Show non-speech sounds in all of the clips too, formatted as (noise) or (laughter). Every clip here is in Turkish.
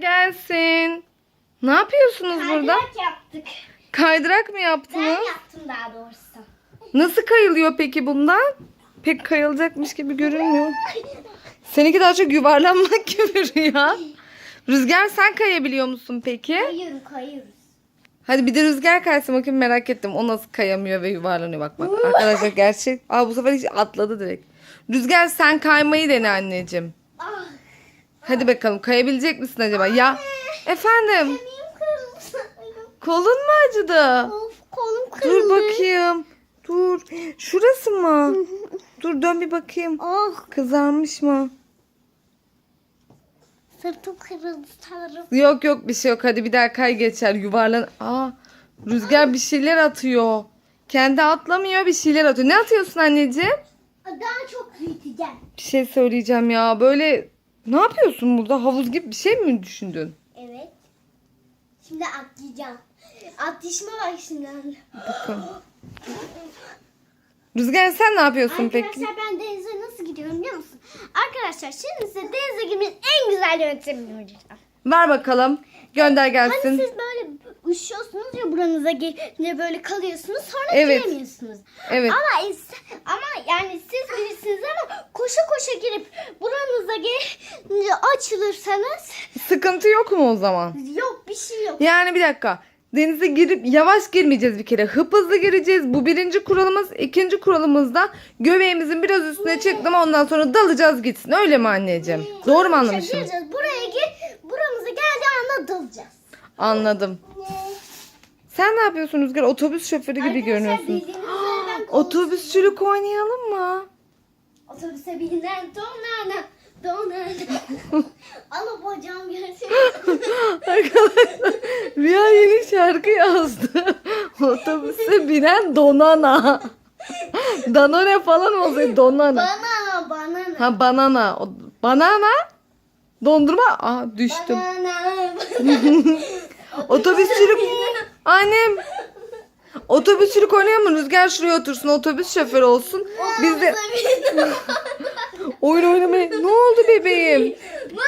Gelsin. Ne yapıyorsunuz burada? Kaydırak yaptık. Kaydırak mı Ben yaptınız? yaptım daha doğrusu. Nasıl kayılıyor peki bundan? Pek kayılacakmış gibi görünmüyor. Seninki daha çok yuvarlanmak (laughs) gibi rüya. Rüzgar sen kayabiliyor musun peki? Kayıyoruz kayıyoruz. Hadi bir de rüzgar kaysın bakayım merak ettim. O nasıl kayamıyor ve yuvarlanıyor bak bak. Arkadaşlar gerçek. Aa bu sefer hiç atladı direkt. Rüzgar sen kaymayı dene anneciğim. Hadi bakalım kayabilecek misin acaba? Ya efendim kolun mu acıdı? Of kolum Dur kırıldı. bakayım. Dur. Şurası mı? (laughs) Dur dön bir bakayım. Oh Kızarmış mı? sırtım kırıldı sanırım. Yok yok bir şey yok. Hadi bir daha kay geçer. Yuvarlan. Aa Rüzgar bir şeyler atıyor. Kendi atlamıyor bir şeyler atıyor. Ne atıyorsun anneciğim? Daha çok büyüteceğim. Bir şey söyleyeceğim ya. Böyle ne yapıyorsun burada? Havuz gibi bir şey mi düşündün? Evet. Şimdi atlayacağım. Atlayışıma bak şimdi. Bakın. Rüzgar sen ne yapıyorsun peki? Arkadaşlar ben denize nasıl gidiyorum biliyor musun? Arkadaşlar şimdi size denize girmenin en güzel yöntemini vereceğim. Ver bakalım. Gönder Hani gelsin. siz böyle üşüyorsunuz ya buranıza gelince böyle kalıyorsunuz sonra Evet. giremiyorsunuz. Evet. Ama is- ama yani siz bilirsiniz ama koşa koşa girip buranıza gelince açılırsanız Sıkıntı yok mu o zaman? yok bir şey yok. Yani bir dakika. Denize girip yavaş girmeyeceğiz bir kere. Hıp hızlı gireceğiz. Bu birinci kuralımız. İkinci kuralımız da göbeğimizin biraz üstüne çıktı mı ondan sonra dalacağız gitsin. Öyle mi anneciğim? Doğru mu anlamışım? Gireceğiz. Buraya gir. Buramıza geldiği anda dalacağız. Anladım. Sen ne yapıyorsun Rüzgar? Otobüs şoförü gibi Arkadaşlar görünüyorsun. bildiğiniz üzere ben Otobüsçülük oynayalım mı? Otobüse binen donana donana. Ala bacağım gerçekten. Arkadaşlar Rüya yeni şarkı yazdı. Otobüse binen donana. Danone falan olsaydı donana. banana banana. Ha banana. O- Banana? Dondurma? Aa düştüm. Banana. Otobüsçülük. Annem. Otobüsçülük oynayalım mı? Rüzgar şuraya otursun. Otobüs şoförü olsun. Biz de. Oyun oynamaya. Ne oldu bebeğim? (laughs)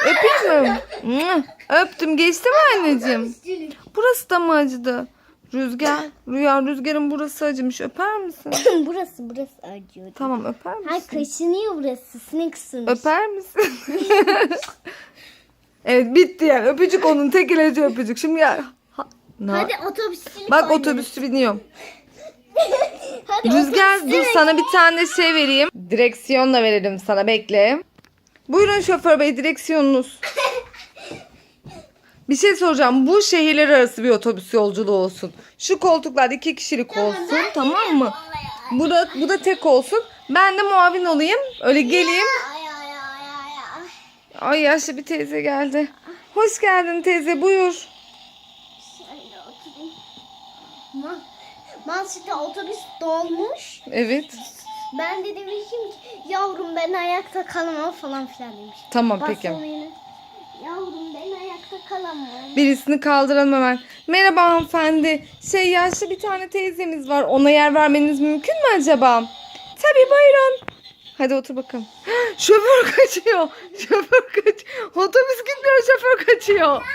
Öpeyim mi? Öptüm. Geçti mi anneciğim? Burası da mı acıdı? Rüzgar. Rüya Rüzgar'ın burası acımış. Öper misin? (coughs) burası burası acıyor. Tamam öper Ha misin? kaşınıyor burası. Sinek ısırmış. Öper misin? (laughs) (laughs) evet bitti yani. Öpücük onun tek ilacı öpücük. Şimdi ya. Ha-? Hadi otobüsçülük Bak otobüsçü biniyor. Hadi Rüzgar dur otobüsçülük. sana bir tane şey vereyim. Direksiyonla verelim sana bekle. Buyurun şoför bey direksiyonunuz. (laughs) Bir şey soracağım. Bu şehirler arası bir otobüs yolculuğu olsun. Şu koltuklar iki kişilik olsun tamam mı? Bu da, bu da tek olsun. Ben de muavin olayım. Öyle geleyim. Ay yaşlı bir teyze geldi. Hoş geldin teyze buyur. Şöyle oturayım. Ma Manşete otobüs dolmuş. Evet. Ben de demişim ki yavrum ben ayakta kalamam falan filan demiş. Tamam peki. Bastım yine. Yavrum ben ayakta kalamam. Birisini kaldıralım hemen. Merhaba hanımefendi. Şey yaşlı bir tane teyzemiz var. Ona yer vermeniz mümkün mü acaba? Tabii buyurun. Hadi otur bakalım. (gasps) Şoför kaçıyor. (laughs) Şoför kaç. Otobüs gitmiyor şoför kaçıyor.